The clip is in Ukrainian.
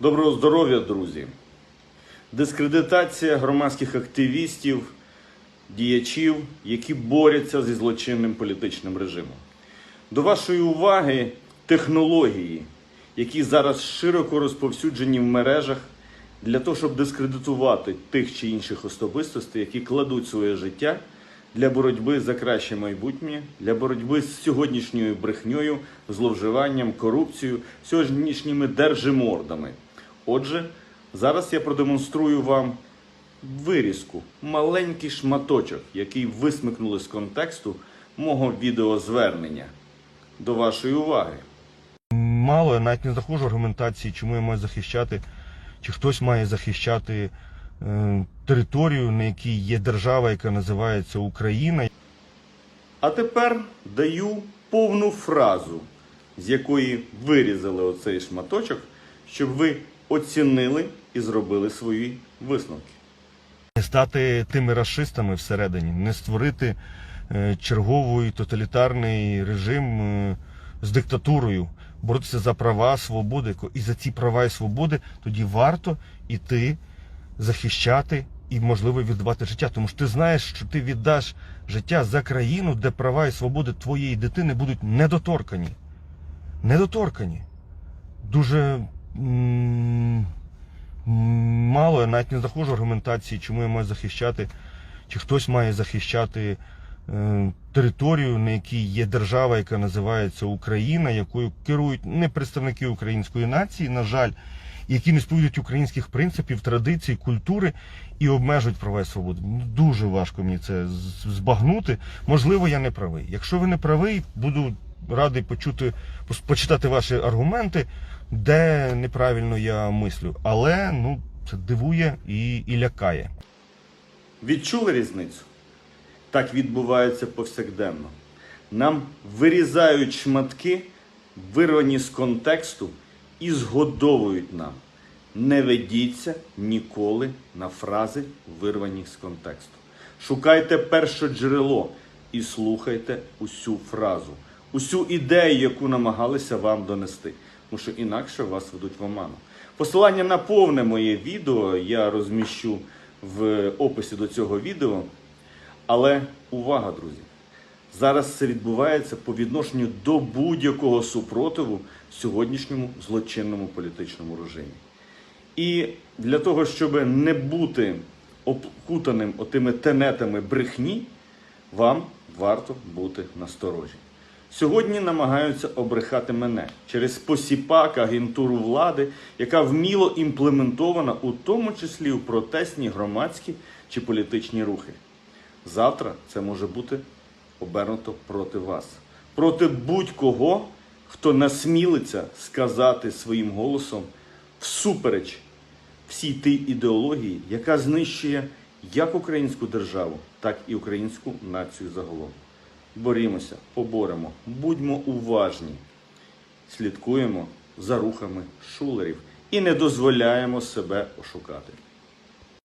Доброго здоров'я, друзі! Дискредитація громадських активістів, діячів, які борються зі злочинним політичним режимом. До вашої уваги технології, які зараз широко розповсюджені в мережах для того, щоб дискредитувати тих чи інших особистостей, які кладуть своє життя для боротьби за краще майбутнє, для боротьби з сьогоднішньою брехньою, зловживанням, корупцією, сьогоднішніми держимордами. Отже, зараз я продемонструю вам вирізку, маленький шматочок, який висмикнули з контексту мого відеозвернення. До вашої уваги. Мало, я навіть не знаходжу аргументації, чому я маю захищати, чи хтось має захищати територію, на якій є держава, яка називається Україна. А тепер даю повну фразу, з якої вирізали оцей шматочок, щоб ви оцінили і зробили свої висновки. Не стати тими расистами всередині, не створити е, черговий тоталітарний режим е, з диктатурою, боротися за права, свободи. І за ці права і свободи тоді варто іти захищати і, можливо, віддавати життя. Тому що ти знаєш, що ти віддаш життя за країну, де права і свободи твоєї дитини будуть недоторкані. Недоторкані. Дуже мало, я навіть не знаходжу аргументації, чому я маю захищати, чи хтось має захищати е, територію, на якій є держава, яка називається Україна, якою керують не представники української нації, на жаль, які не сповідують українських принципів, традицій, культури і обмежують права і свободи. Ну, Дуже важко мені це збагнути. Можливо, я не правий. Якщо ви не правий, буду радий почути, почитати ваші аргументи, де неправильно я мислю. Але ну, це дивує і, і лякає. Відчули різницю? Так відбувається повсякденно. Нам вирізають шматки, вирвані з контексту, і згодовують нам. Не ведіться ніколи на фрази, вирвані з контексту. Шукайте перше джерело і слухайте усю фразу, усю ідею, яку намагалися вам донести. Тому що інакше вас ведуть в оману. Посилання на повне моє відео я розміщу в описі до цього відео. Але увага, друзі! Зараз це відбувається по відношенню до будь-якого супротиву сьогоднішньому злочинному політичному режимі. І для того, щоб не бути обкутаним отими тенетами брехні, вам варто бути насторожі. Сьогодні намагаються обрехати мене через посіпак агентуру влади, яка вміло імплементована у тому числі в протестні громадські чи політичні рухи. Завтра це може бути обернуто проти вас, проти будь-кого, хто насмілиться сказати своїм голосом всупереч всій тій ідеології, яка знищує як українську державу, так і українську націю загалом. Борімося, поборемо, будьмо уважні, слідкуємо за рухами шулерів і не дозволяємо себе ошукати.